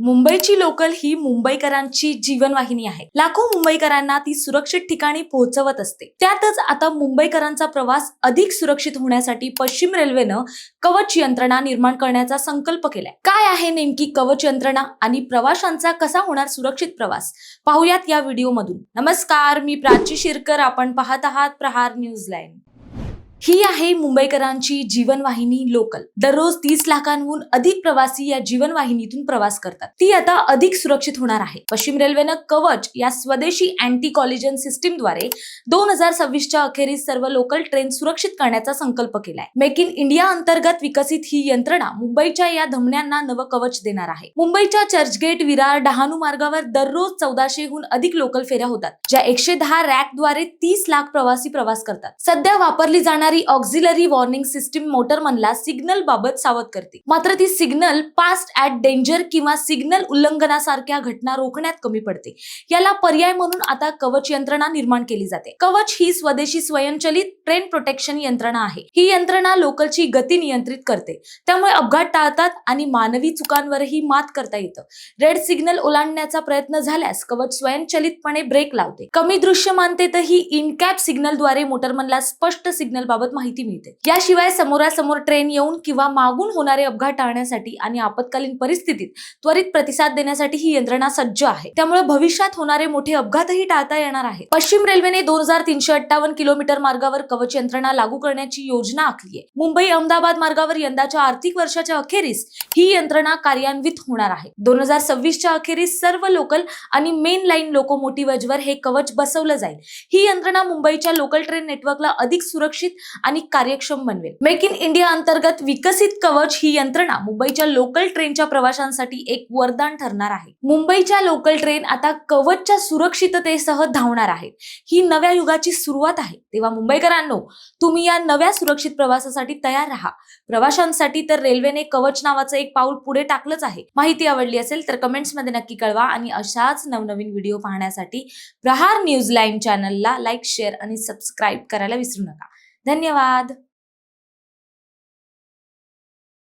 मुंबईची लोकल ही मुंबईकरांची जीवनवाहिनी आहे. लाखो मुंबईकरांना ती सुरक्षित ठिकाणी पोहोचवत असते. त्यातच आता मुंबईकरांचा प्रवास अधिक सुरक्षित होण्यासाठी पश्चिम रेल्वेनं कवच यंत्रणा निर्माण करण्याचा संकल्प केलाय. काय आहे नेमकी कवच यंत्रणा आणि प्रवाशांचा कसा होणार सुरक्षित प्रवास? पाहुयात या व्हिडिओमधून. नमस्कार मी प्राची शिरकर. आपण पाहत आहात प्रहार न्यूज लाईन. ही आहे मुंबईकरांची जीवनवाहिनी लोकल. दररोज तीस लाखांहून अधिक प्रवासी या जीवनवाहिनीतून प्रवास करतात. ती आता अधिक सुरक्षित होणार आहे. पश्चिम रेल्वेनं कवच या स्वदेशी अँटी कॉलिजन सिस्टीमद्वारे दोन हजार सव्वीसच्या अखेरीस सर्व लोकल ट्रेन सुरक्षित करण्याचा संकल्प केलाय. मेक इन इंडिया अंतर्गत विकसित ही यंत्रणा मुंबईच्या या धमन्यांना नवं कवच देणार आहे. मुंबईच्या चर्चगेट विरार डहाणू मार्गावर दररोज चौदाशेहून अधिक लोकल फेऱ्या होतात ज्या एकशे दहा रॅकद्वारे तीस लाख प्रवासी प्रवास करतात. सध्या वापरली जाणारी ऑक्झिलरी वॉर्निंग सिस्टीम मोटरमनला सिग्नल बाबत सावध करते. मात्र ती सिग्नल पास्ट ऍट डेंजर किंवा सिग्नल उल्लंघनासारख्या घटना रोखण्यात कमी पडते. याला पर्याय म्हणून आता कवच यंत्रणा निर्माण केली जाते. कवच ही स्वदेशी स्वयंचलित ट्रेन प्रोटेक्शन यंत्रणा आहे. ही यंत्रणा लोकलची गती नियंत्रित करते. त्यामुळे अपघात टाळतात आणि मानवी चुकांवरही मात करता येतं. रेड सिग्नल ओलांडण्याचा प्रयत्न झाल्यास कवच स्वयंचलितपणे ब्रेक लावते. कमी दृश्यमानतेतही इनकॅप सिग्नलद्वारे मोटरमनला स्पष्ट सिग्नल बाबत माहिती मिळते. याशिवाय समोरासमोर ट्रेन येऊन किंवा मागून होणारे अपघात टाळण्यासाठी आणि आपत्कालीन परिस्थितीत त्वरित प्रतिसाद देण्यासाठी ही यंत्रणा सज्ज आहे. त्यामुळे भविष्यात होणारे मोठे अपघातही टाळता येणार आहे पश्चिम रेल्वेने दोन हजार तीनशे अठ्ठावन्न किलोमीटर मार्गावर कवच यंत्रणा लागू करण्याची योजना आखली आहे मुंबई अहमदाबाद मार्गावर यंदाच्या आर्थिक वर्षाच्या अखेरीस ही यंत्रणा कार्यान्वित होणार आहे. दोन हजार सव्वीसच्या अखेरीस सर्व लोकल आणि मेन लाईन लोकोमोटिव्हजवर हे कवच बसवलं जाईल. ही यंत्रणा मुंबईच्या लोकल ट्रेन नेटवर्कला अधिक सुरक्षित आणि कार्यक्षम बनवेल. मेक इन इंडिया अंतर्गत विकसित कवच ही यंत्रणा मुंबईच्या लोकल ट्रेनच्या प्रवाशांसाठी एक वरदान ठरणार आहे. मुंबईच्या लोकल ट्रेन आता कवचच्या सुरक्षिततेसह धावणार आहेत. ही नव्या युगाची सुरुवात आहे. तेव्हा मुंबईकरांनो तुम्ही या नव्या सुरक्षित प्रवासासाठी तयार राहा. प्रवाशांसाठी तर रेल्वेने कवच नावाचं एक पाऊल पुढे टाकलंच आहे. माहिती आवडली असेल तर कमेंट्समध्ये नक्की कळवा आणि अशाच नवनवीन व्हिडिओ पाहण्यासाठी प्रहार न्यूज लाईन चॅनलला लाईक शेअर आणि सबस्क्राईब करायला विसरू नका. ધન્યવાદ.